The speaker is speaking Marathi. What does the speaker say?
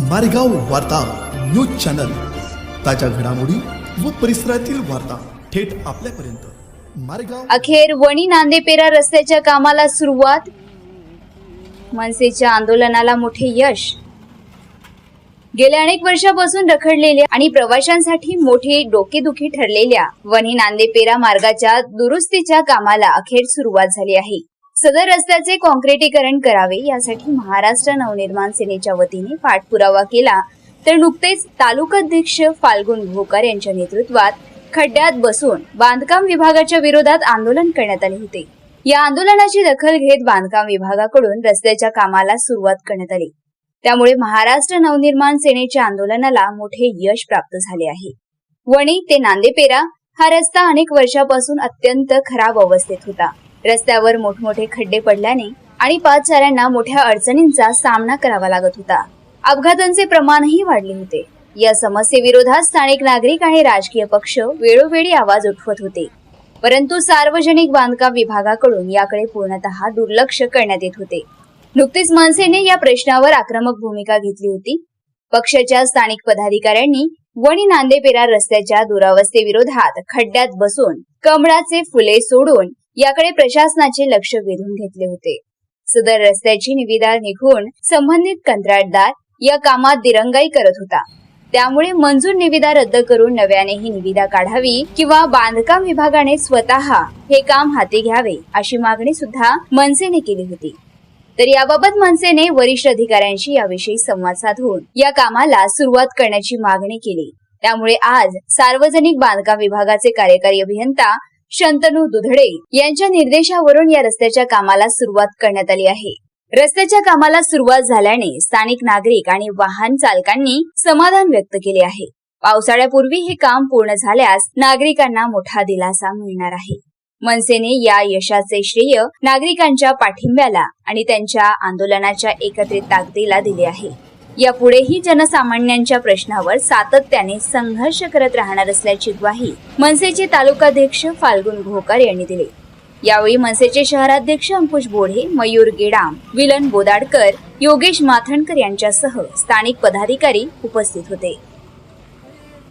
मारेगाव वार्ता न्यूज चॅनल. ताज्या घडामोडी व परिसरातील वार्ता थेट आपल्यापर्यंत. मारेगाव अखेर वणी नांदेपेरा रस्त्याच्या कामाला सुरुवात. मनसेच्या आंदोलनाला मोठे यश. गेल्या अनेक वर्षापासून रखडलेल्या आणि प्रवाशांसाठी मोठी डोकेदुखी ठरलेल्या वणी नांदेपेरा मार्गाच्या दुरुस्तीच्या कामाला अखेर सुरुवात झाली आहे. सदर रस्त्याचे कॉन्क्रिटीकरण करावे यासाठी महाराष्ट्र नवनिर्माण सेनेच्या वतीने पाठपुरावा केला. तर नुकतेच तालुकाध्यक्ष फाल्गुन भोकर यांच्या नेतृत्वात खड्ड्यात बसून बांधकाम विभागाच्या विरोधात आंदोलन करण्यात आले होते. या आंदोलनाची दखल घेत बांधकाम विभागाकडून रस्त्याच्या कामाला सुरुवात करण्यात आली. त्यामुळे महाराष्ट्र नवनिर्माण सेनेच्या आंदोलनाला मोठे यश प्राप्त झाले आहे. वणी ते नांदेपेरा हा रस्ता अनेक वर्षापासून अत्यंत खराब अवस्थेत होता. रस्त्यावर मोठमोठे खड्डे पडल्याने आणि पादचाऱ्यांना मोठ्या अडचणींचा सामना करावा लागत होता. अपघातांचे प्रमाणही वाढले होते. या समस्येविरोधात स्थानिक नागरिक आणि राजकीय पक्ष वेळोवेळी आवाज उठवत होते. परंतु सार्वजनिक बांधकाम विभागाकडून याकडे पूर्णतः दुर्लक्ष करण्यात येत होते. नुकतीच मनसेने या प्रश्नावर आक्रमक भूमिका घेतली होती. पक्षाच्या स्थानिक पदाधिकाऱ्यांनी वणी नांदेपेरा रस्त्याच्या दुरावस्थेविरोधात खड्ड्यात बसून कमळाचे फुले सोडून याकडे प्रशासनाचे लक्ष वेधून घेतले होते. सदर रस्त्याची निविदा निघून संबंधित कंत्राटदार या कामात दिरंगाई करत होता. त्यामुळे मंजूर निविदा रद्द करून नव्याने ही निविदा काढावी किंवा बांधकाम विभागाने स्वतः हे काम हाती घ्यावे अशी मागणी सुद्धा मनसेने केली होती. तर याबाबत मनसेने वरिष्ठ अधिकाऱ्यांशी याविषयी संवाद साधून या कामाला सुरुवात करण्याची मागणी केली. त्यामुळे आज सार्वजनिक बांधकाम विभागाचे कार्यकारी अभियंता शंतनू दुधडे यांच्या निर्देशावरून या रस्त्याच्या कामाला सुरुवात करण्यात आली आहे. रस्त्याच्या कामाला सुरुवात झाल्याने स्थानिक नागरिक आणि वाहन चालकांनी समाधान व्यक्त केले आहे. पावसाळ्यापूर्वी हे काम पूर्ण झाल्यास नागरिकांना मोठा दिलासा मिळणार आहे. मनसेने या यशाचे श्रेय नागरिकांच्या पाठिंब्याला आणि त्यांच्या आंदोलनाच्या एकत्रित ताकदीला दिले आहे. यापुढेही जनसामान्यांच्या प्रश्नावर सातत्याने संघर्ष करत राहणार असल्याची ग्वाही मनसेचे तालुकाध्यक्ष फाल्गुन घोकर यांनी दिली. यावेळी मनसेचे शहराध्यक्ष अंकुश बोढे मयूर गेडाम विलन बोदाडकर योगेश माथणकर यांच्यासह स्थानिक पदाधिकारी उपस्थित होते.